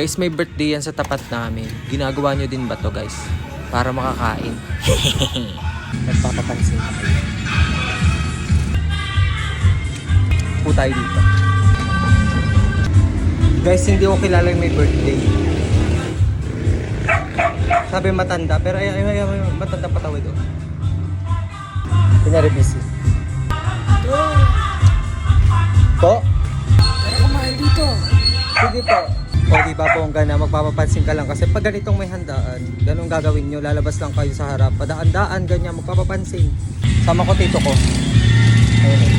Guys, may birthday yan sa tapat namin. Ginagawa nyo din ba to guys? Para makakain. Nagpapapansin pa kayo. Po tayo dito. Guys, hindi ko kilala yung may birthday. Sabi matanda, pero ay, ay, ay, ay, matanda patawid oh. Kunyari busy. Po? Pero kumain dito. Sige po. O di ba bongga na magpapapansin ka lang kasi pag ganitong may handaan, ganun gagawin nyo, lalabas lang kayo sa harap, padaan-daan, ganyan, magpapapansin. Sama ko tito ko. Ayun.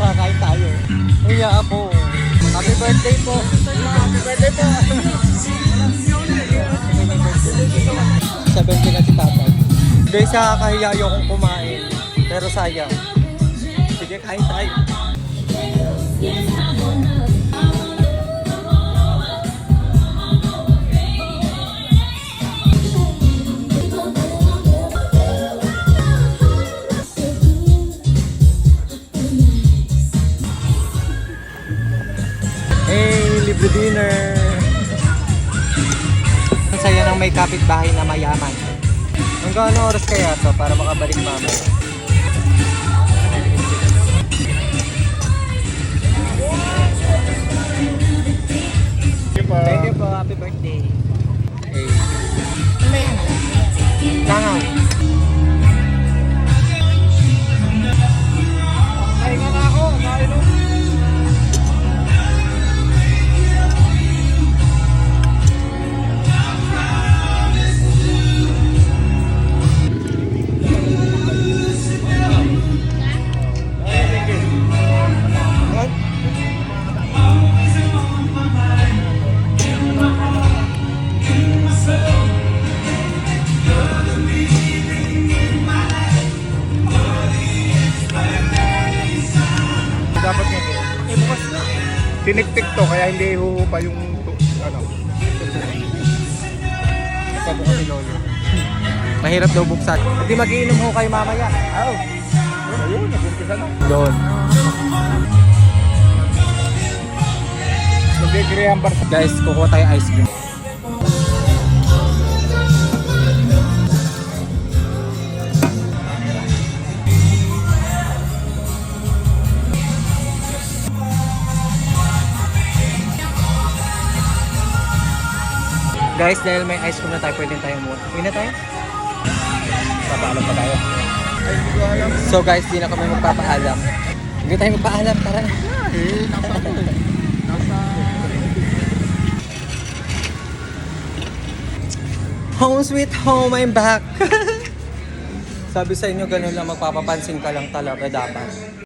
Pakain tayo. Uya po. Happy birthday po. Happy birthday po. 70 na si tatay. Guys, nakakahiya yung kumain. Pero sayang. Sige, kain tayo. Libre dinner! Ang saya ng may kapitbahay na mayaman. Hanggang ano oras kaya to para makabalik mamaya? Danang. Dapat nga Eh, bukas na. tiniktik to kaya hindi huhupa yung tu- ano. Pabukas si Lolo. Mahirap daw buksan. Hindi magiinom ho kayo mamaya. Oh. Ayun, nag-umpisa na. Doon. Guys, kukuha tayo ice cream. Guys, dahil may ice cream na tayo, pwede tayo muna. Uwi na tayo? Papaalam pa tayo. So guys, di na kami magpapaalam. Hindi tayo magpaalam, tara. Eh, nasa ano eh. Home sweet home, I'm back. Sabi sa inyo, ganun lang magpapapansin ka lang talaga dapat.